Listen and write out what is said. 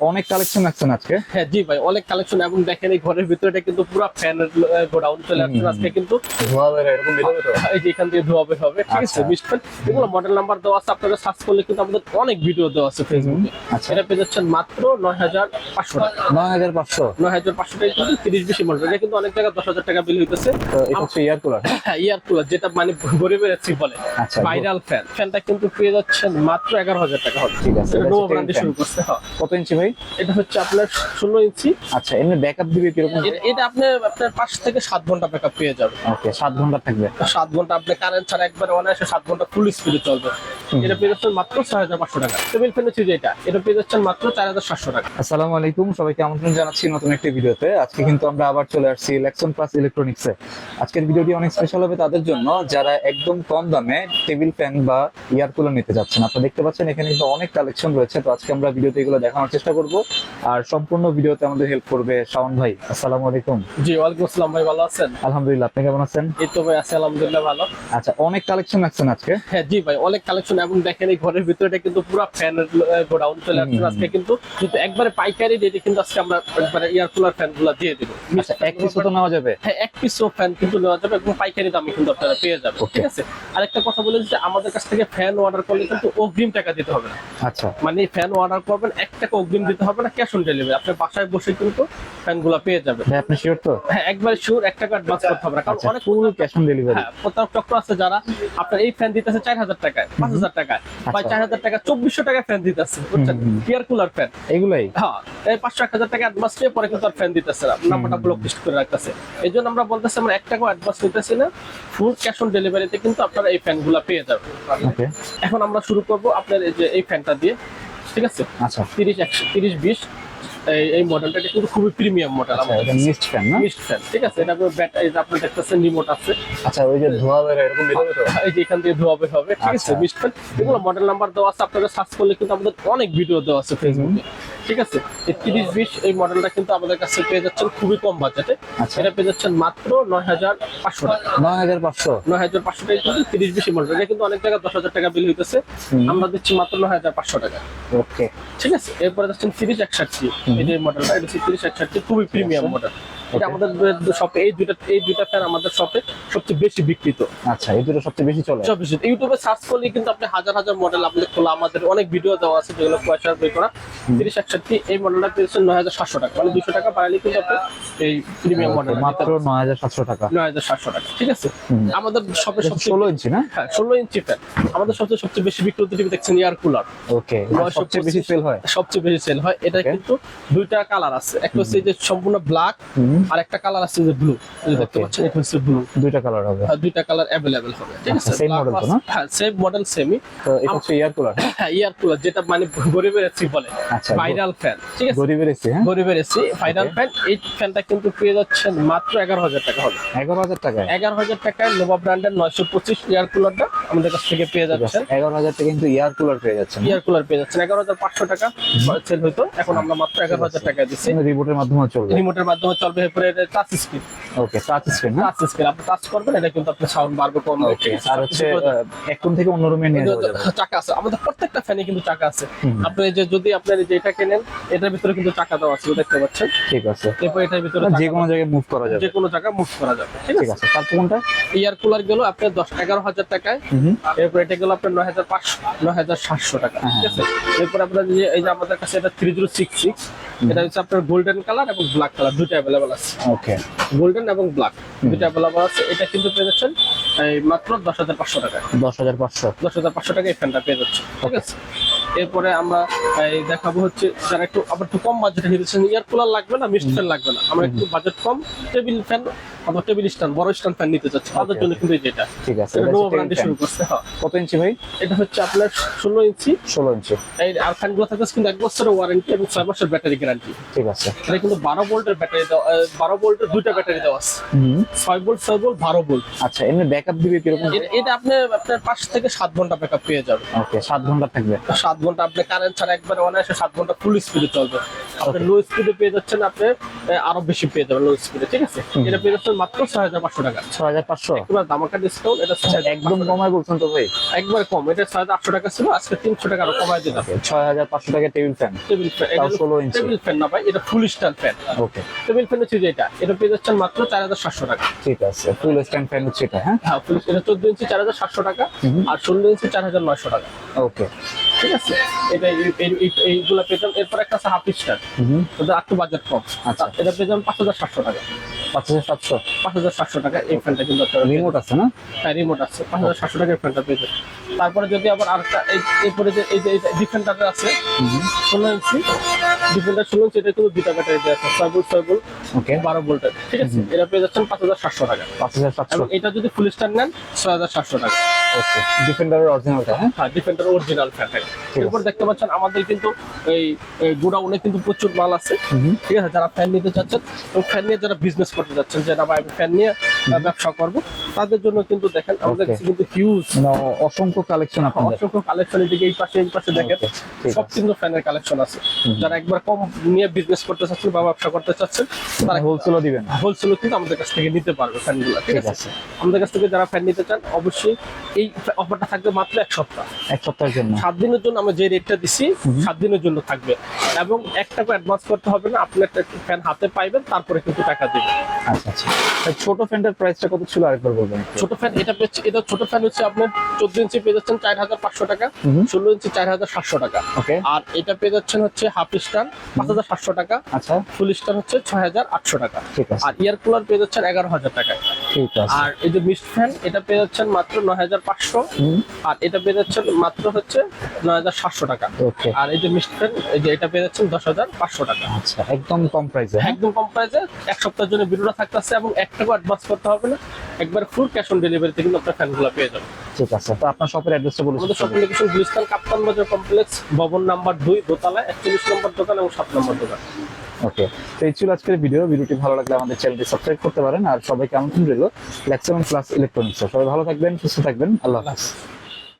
অনেক কালেকশন আসছেন আজকে? হ্যাঁ জি ভাই অনেক কালেকশন এবং দেখেন এই ঘরের ভিতরে এটা কিন্তু পুরো ফ্যানের গোডাউন চলে আসছে। আজকে কিন্তু ধোয়া বের এরকম বের হবে তো? এই যে এখান দিয়ে ধোয়া বের হবে ঠিক আছে? আচ্ছা। মিস্টফেন এগুলো মডেল নাম্বার দেওয়া আছে আপনারা সার্চ করলে কিন্তু আমাদের অনেক ভিডিও দেওয়া আছে ফেসবুকে আচ্ছা। এটা পেয়ে যাচ্ছেন মাত্র নয় হাজার পাঁচশো টাকা। নয় হাজার পাঁচশো? নয় হাজার পাঁচশো টাকা কিন্তু তিরিশ বেশি মডেল এটা কিন্তু অনেক জায়গায় দশ হাজার টাকা বিল হইতেছে। তো এটা হচ্ছে এয়ার কুলার হ্যাঁ ইয়ার কুলার যেটা মানে গরিবের এসি বলে। আচ্ছা ভাইরাল ফ্যান ফ্যানটা কিন্তু পেয়ে যাচ্ছেন মাত্র এগারো হাজার টাকা হবে। ঠিক আছে, এটা নো ব্র্যান্ডে শুরু করছে হ্যাঁ। কত ইঞ্চি এটা হচ্ছে আপনার ষোলো ইঞ্চি। আচ্ছা এমনি ব্যাকআপ দিবে কীরকম? এটা- আপনার আপনি আপনার পাঁচ থেকে সাত ঘণ্টা ব্যাকআপ পেয়ে যাবেন ওকে সাত ঘণ্টা থাকবে। সাত ঘণ্টা আপনি কারেন্ট ছাড়া একবার অনায়াসে সাত ঘণ্টা ফুল স্পিডে চলবে। এটা পেয়ে যাচ্ছেন মাত্র ছয় হাজার পাঁচশো টাকা। টেবিল ফ্যান হচ্ছে যেটা এটা পেয়ে যাচ্ছেন মাত্র চার হাজার সাতশো টাকা। আসসালামু আলাইকুম সবাইকে আমন্ত্রণ জানাচ্ছি নতুন একটি ভিডিওতে। আজকে কিন্তু আমরা আবার চলে আসছি লেক্সন প্লাস ইলেকট্রনিক্সে আজকের ভিডিওটি অনেক স্পেশাল হবে তাদের জন্য। যারা একদম কম দামে টেবিল ফ্যান বা এয়ার কুলার নিতে যাচ্ছেন আপনারা দেখতে পাচ্ছেন এখানে কিন্তু অনেক কালেকশন রয়েছে। তো আজকে আমরা ভিডিওতে এগুলো দেখানোর চেষ্টা করব। আর সম্পূর্ণ ভিডিওতে আমাদের হেল্প করবে শাওন ভাই। আসসালামু আলাইকুম। জি ওয়ালাইকুম আসসালাম ভাই ভালো আছেন? আলহামদুলিল্লাহ আপনি কেমন আছেন? এই তো ভাই আছে আলহামদুলিল্লাহ ভালো। আচ্ছা অনেক কালেকশন আসছেন আজকে? হ্যাঁ জি ভাই অনেক কালেকশন এবং দেখেন এই ঘরের ভিতরে এটা কিন্তু পুরো ফ্যানের গোডাউন চলে আসছে। আজকে কিন্তু কিন্তু একবারে পাইকারি রেটে কিন্তু আজকে আমরা একবারে এয়ার কুলার ফ্যানগুলো দিয়ে দিব। আচ্ছা এক পিস তো নেওয়া যাবে? হ্যাঁ এক পিস ফ্যান কিন্তু নেওয়া যাবে এবং পাইকারি দামে কিন্তু আপনারা পেয়ে যাবেন ঠিক আছে? আরেকটা কথা বলে যে আমাদের কাছ থেকে ফ্যান অর্ডার করলে কিন্তু অগ্রিম টাকা দিতে হবে না। আচ্ছা। মানে ফ্যান অর্ডার করবেন এক টাকা অগ্রিম দিতে হবে না ক্যাশ অন ডেলিভারি আপনি বাসায় বসে কিন্তু ফ্যানগুলো পেয়ে যাবেন। ভাই আপনি শিওর তো? হ্যাঁ একবারে শিওর এক টাকা অ্যাডভান্স করতে হবে না। কারণ আচ্ছা অনেক ক্যাশ অন ডেলিভারি হ্যাঁ প্রতারক চক্র আছে যারা আপনার এই ফ্যান দিতেছে চার হাজার টাকায় পাঁচ হাজার টাকা বা আচ্ছা। চার হাজার টাকা চব্বিশশো টাকা ফ্যান দিতেছে বুঝছেন। এয়ার কুলার ফ্যান এগুলাই? হ্যাঁ এই পাঁচশো এক হাজার টাকা অ্যাডভান্স নিয়ে পরে কিন্তু আর ফ্যান দিতেছে না। নাম্বারটা ব্লক লিস্ট করে রাখতেছে। এই জন্য আমরা বলতেছি আমরা এক টাকাও অ্যাডভান্স নিতেছি না ফুল ক্যাশ অন ডেলিভারিতে কিন্তু আপনারা এই ফ্যানগুলা পেয়ে যাবেন। এখন আমরা শুরু করব আপনার এই যে এই ফ্যানটা দিয়ে ঠিক আছে? আচ্ছা। তিরিশ একশো তিরিশ বিশ। এই এই মডেলটা কিন্তু খুবই প্রিমিয়াম মডেল আচ্ছা আমাদের এটা মিস্ট ফ্যান না? মিস্ট ফ্যান ঠিক আছে? এটা ব্যাটারি আপনার দেখতেছেন রিমোট আছে। আচ্ছা ওই যে ধোয়া বের এরকম বের হবে তো? এই যে এখান দিয়ে ধোয়া বের হবে ঠিক আছে আচ্ছা। মিস্ট ফ্যান এগুলো মডেল নাম্বার দেওয়া আছে আপনারা সার্চ করলে কিন্তু আমাদের অনেক ভিডিও দেওয়া আছে ফেসবুকে ঠিক আছে? তিরিশ বিশ এই মডেলটা কিন্তু আমাদের কাছে পেয়ে যাচ্ছেন খুবই কম বাজেটে আচ্ছা। এটা পেয়ে যাচ্ছেন মাত্র নয় হাজার পাঁচশো টাকা। নয় হাজার পাঁচশো? নয় হাজার পাঁচশো টাকা কিন্তু তিরিশ বেশি মডেল এটা কিন্তু অনেক জায়গায় দশ হাজার টাকা বিল হইতেছে। আমরা দিচ্ছি মাত্র নয় হাজার পাঁচশো টাকা। ওকে। ঠিক আছে? এরপরে যাচ্ছেন সিরিজ একষট্টি। এই যে মডেলটা এটা সিরিজ একষট্টি খুবই প্রিমিয়াম মডেল এটা আমাদের শপে এই দুইটা এই দুইটা ফ্যান আমাদের শপে সবচেয়ে বেশি বিক্রিত। আচ্ছা এই দুটো সবচেয়ে বেশি চলে। চব্বিশ ইউটিউবে সার্চ করলে কিন্তু আপনি হাজার হাজার মডেল আপনাদের খোলা আমাদের অনেক ভিডিও দেওয়া আছে যেগুলো পয়সা বের করা। তিরিশ একষট্টি এই মডেলটা পেয়েছেন নয় হাজার সাতশো টাকা। মানে দুশো টাকা বাড়ালে কিন্তু আপনি এই প্রিমিয়াম মডেল মাত্র নয় হাজার সাতশো টাকা। নয় হাজার সাতশো টাকা ঠিক আছে? আমাদের এটা সবচেয়ে ষোলো ইঞ্চি না? হ্যাঁ ষোলো ইঞ্চি ফ্যান আমাদের সবচেয়ে সবচেয়ে বেশি বিক্রিত টিভি দেখছেন এয়ার কুলার। ওকে সবচেয়ে বেশি সেল হয়। সবচেয়ে বেশি সেল হয়। এটা কিন্তু দুইটা কালার আছে। একটা হচ্ছে যে সম্পূর্ণ ব্ল্যাক। আর একটা কালার আছে যে ব্লু দেখতে. পাচ্ছেন এটা হচ্ছে ব্লু দুইটা কালার হবে। দুইটা কালার অ্যাভেলেবেল হবে ঠিক আচ্ছা, আছে? Black model তো না? হ্যাঁ সেম মডেল সেমই তো এটা হচ্ছে এয়ার কুলার। হ্যাঁ এয়ার কুলার যেটা মানে গরিবের বলে। আচ্ছা, ভাইরাল ফ্যান ঠিক আছে? গরিবের এসি হ্যাঁ? গরিবের এসি ভাইরাল ফ্যান এই ফ্যানটা কিন্তু পেয়ে যাচ্ছেন মাত্র এগারো হাজার টাকা হবে। এগারো হাজার টাকায়? এগারো হাজার টাকায় নোভা ব্র্যান্ডের নয়শো পঁচিশ এয়ার কুলারটা আমাদের কাছ থেকে পেয়ে যাচ্ছেন। এগারো হাজার টাকা কিন্তু এয়ার কুলার পেয়ে যাচ্ছেন। এয়ার কুলার পেয়ে যাচ্ছেন। এগারো হাজার পাঁচশো টাকা সেল হইতো এখন আমরা মাত্র এগারো হাজার টাকা দিচ্ছি। রিমোটের মাধ্যমে চলবে। রিমোটের মাধ্যমে চলবে এরপরে touch screen okay touch screen touch screen আপনি টাচ করবেন এটা কিন্তু আপনার সাউন্ড বাড়বে কম আর হচ্ছে এক রুম থেকে অন্য রুমে নিয়ে যাওয়া যাবে। চাকা আছে আমাদের প্রত্যেকটা ফ্যানে কিন্তু চাকা আছে। আপনি যে যদি আপনার যে এটা কেনেন এটার ভিতরে কিন্তু চাকা দেওয়া আছে দেখতে পাচ্ছেন? ঠিক আছে। এরপর এটার ভিতরে যে কোনো জায়গায় মুভ করা যাবে। যে কোনো জায়গায় মুভ করা যাবে ঠিক ঠিক আছে? আছে তারপর কোনটা? এয়ার কুলার গেল আপনার দশ এগারো হাজার টাকায়। এরপর এটা গেল আপনার নয় হাজার পাঁচশো নয় হাজার সাতশো টাকা ঠিক হ্যাঁ। আছে? এরপর আপনার যে এই যে আমাদের কাছে এটা থ্রি জিরো সিক্স সিক্স এটা হচ্ছে আপনার গোল্ডেন কালার এবং ব্ল্যাক কালার দুটো অ্যাভেলেবল আছে। ওকে গোল্ডেন এবং ব্ল্যাক দুটো অ্যাভেলেবল আছে। এটা কিন্তু পেয়ে যাচ্ছেন মাত্র দশ হাজার পাঁচশো টাকা দশ হাজার পাঁচশো। দশ হাজার পাঁচশো টাকা এই ফ্যানটা পেয়ে যাচ্ছে ঠিক আছে? এরপরে আমরা দেখাবো হচ্ছে যারা একটু আবার একটু কম বাজেটে নিতেছেন ইয়ার কুলার লাগবে না মিস্ট ফ্যান লাগবে না। আমরা একটু বাজেট কম টেবিল ফ্যান অথবা টেবিল স্ট্যান্ড বড় স্ট্যান্ড ফ্যান নিতে চাচ্ছি তাদের জন্য কিন্তু এই যেটা ঠিক আছে এটা এটা নো হচ্ছে ব্র্যান্ডে শুরু করছে কত ইঞ্চি ভাই? এটা হচ্ছে আপনার ষোলো ইঞ্চি ষোলো ইঞ্চি এই আর ফ্যানগুলো থাকছে কিন্তু এক বছরের ওয়ারেন্টি এবং ছয় মাসের ব্যাটারি গ্যারান্টি ঠিক আছে। এটা কিন্তু বারো ভোল্টের ব্যাটারি দেওয়া বারো ভোল্টের দুইটা ব্যাটারি দেওয়া আছে। হুম। ছয় ভোল্ট ছয় ভোল্ট বারো ভোল্ট আচ্ছা এমনি ব্যাকআপ দিবে কীরকম? এটা- এটা আপনি আপনার পাঁচ থেকে সাত ঘণ্টা ব্যাকআপ পেয়ে যাবেন ওকে সাত ঘণ্টা থাকবে। সাত ঘণ্টা আপনি কারেন্ট ছাড়া একবার অনায়াসে সাত ঘণ্টা ফুল স্পিডে চলবে। আপনি লো স্পিডে পেয়ে যাচ্ছেন আপনি আরও বেশি পেয়ে যাবেন লো স্পিডে ঠিক আছে? এটা পেয়ে যাচ্ছেন মাত্র ছয় হাজার পাঁচশো টাকা। ছয় হাজার পাঁচশো? এবার দামাকা ডিসকাউন্ট এটা একদম কমায় বলছেন তো ভাই। একবার কম এটা ছয় হাজার আটশো টাকা ছিল আজকে তিনশো টাকা আরও কমায় দিলাম। ছয় হাজার পাঁচশো টাকা table fan table fan 16 inch. Table fan না ভাই এটা full star fan okay. Table fan হচ্ছে যেটা এটা পেয়ে যাচ্ছেন মাত্র চার হাজার সাতশো টাকা। ঠিক আছে ফুল স্ট্যান্ড ফ্যান হচ্ছে এটা হ্যাঁ? হ্যাঁ ফুল এটা চোদ্দ ইঞ্চি চার হাজার সাতশো টাকা আর ষোলো ইঞ্চি চার হাজার নয়শো টাকা। ওকে। ঠিক আছে? এটা এই- এই- এই- এইগুলো পেতাম এরপর একটা আছে হাফ স্টার। হুম। ওদের একটু বাজেট কম। আচ্ছা। এটা পেতাম পাঁচ হাজার সাতশো টাকা। পাঁচ হাজার সাতশো? পাঁচ হাজার সাতশো টাকা এই ফ্যানটা কিন্তু রিমোট আছে না? হ্যাঁ রিমোট আছে। পাঁচ হাজার সাতশো টাকার ফ্যানটা পেয়ে যাবেন। তারপরে যদি আবার আরেকটা এই এরপরে যে এই যে ডিফেন্ডার আছে ষোলো ইঞ্চি। ডিফেন্ডার ষোলো ইঞ্চি এটা কিন্তু দুটা ব্যাটারি দেওয়া আছে ছয় ভোল্ট ছয় ভোল্ট ওকে বারো ভোল্টের ঠিক আছে? এটা পেয়ে যাচ্ছেন পাঁচ হাজার সাতশো টাকা। পাঁচ হাজার সাতশো। এটা যদি ফুল স্টার নেন ছয় হাজার সাতশো টাকা। ওকে ডিফেন্ডারের অরিজিনালটা হ্যাঁ? হ্যাঁ ডিফেন্ডার অরিজিনাল ফ্যান। এরপর দেখতে পাচ্ছেন আমাদের কিন্তু এই গোডাউনে কিন্তু প্রচুর মাল আছে। ঠিক আছে যারা ফ্যান নিতে চাচ্ছেন এবং ফ্যান নিয়ে যারা বিজনেস করতে চাচ্ছেন যে না ভাই আমি ফ্যান নিয়ে ব্যবসা করব তাদের জন্য কিন্তু দেখেন আমাদের কাছে কিন্তু হিউজ মানে অসংখ্য কালেকশন আপনাদের। অসংখ্য কালেকশন এদিকে এই পাশে এই পাশে দেখেন সব আছে। কিন্তু ফ্যানের কালেকশন আছে। যারা একবার কম নিয়ে বিজনেস করতে চাচ্ছেন বা ব্যবসা করতে চাচ্ছেন তারা হোলসেলও দিবেন। হোলসেল কিন্তু আমাদের কাছ থেকে নিতে পারবে ফ্যানগুলো ঠিক আছে? আছে। আমাদের কাছ থেকে যারা ফ্যান নিতে চান অবশ্যই এই অফারটা থাকবে মাত্র এক সপ্তাহ। এক সপ্তাহের জন্য। সাত দিনের জন্য আমরা যে রেটটা দিছি সাত দিনের জন্য থাকবে। এবং এক টাকা অ্যাডভান্স করতে হবে না আপনি একটা ফ্যান হাতে পাইবেন তারপরে কিন্তু টাকা দিবেন। আচ্ছা আচ্ছা। ছোট ফ্যানটার প্রাইসটা কত ছিল আরেকবার একটু। ছোট ফ্যান এটা পেয়েছে এটা ছোট ফ্যান হচ্ছে আপনার চোদ্দ ইঞ্চি পেয়ে যাচ্ছেন চার হাজার পাঁচশো টাকা। ষোলো ইঞ্চি চার হাজার সাতশো টাকা। ওকে। আর এটা পেয়ে যাচ্ছেন হচ্ছে হাফ স্টার পাঁচ হাজার সাতশো টাকা আচ্ছা। ফুল স্টার হচ্ছে ছয় হাজার আটশো টাকা। ঠিক আছে। আর ইয়ার কুলার পেয়ে যাচ্ছেন এগারো হাজার টাকা আর এই যে মিস্ট ফ্যান এটা পেয়ে যাচ্ছেন মাত্র নয় হাজার পাঁচশো আর এটা পেয়ে যাচ্ছেন মাত্র হচ্ছে নয় হাজার সাতশো টাকা। আর এই যে মিস্ট ফ্যান এই যে এটা পেয়ে যাচ্ছেন দশ হাজার পাঁচশো টাকা। আচ্ছা একদম কম প্রাইসে হ্যাঁ? একদম কম প্রাইসে এক সপ্তাহের জন্য ভিডিওটা থাকতেছে এবং এক টাকা অ্যাডভান্স করতে হবে না। একবার ফুল ক্যাশ অন ডেলিভারিতে কিন্তু আপনার ফ্যানগুলো পেয়ে যাবেন। ঠিক আছে তো আপনার শপের অ্যাড্রেসটা বলুন আমাদের শপিং লোকেশন গুলিস্তান কাপ্তান বাজার কমপ্লেক্স ভবন নাম্বার দুই দোতলা একচল্লিশ নম্বর দোকান এবং সাত নম্বর দোকান। ওকে তো এই ছিল আজকের ভিডিও ভিডিওটি ভালো লাগলে আমাদের চ্যানেলটি সাবস্ক্রাইব করতে পারেন। আর সবাইকে আমন্ত্রণ রইল লেক্সারন প্লাস ইলেকট্রনিক্স সবাই ভালো থাকবেন, সুস্থ থাকবেন। আল্লাহ হাফিজ।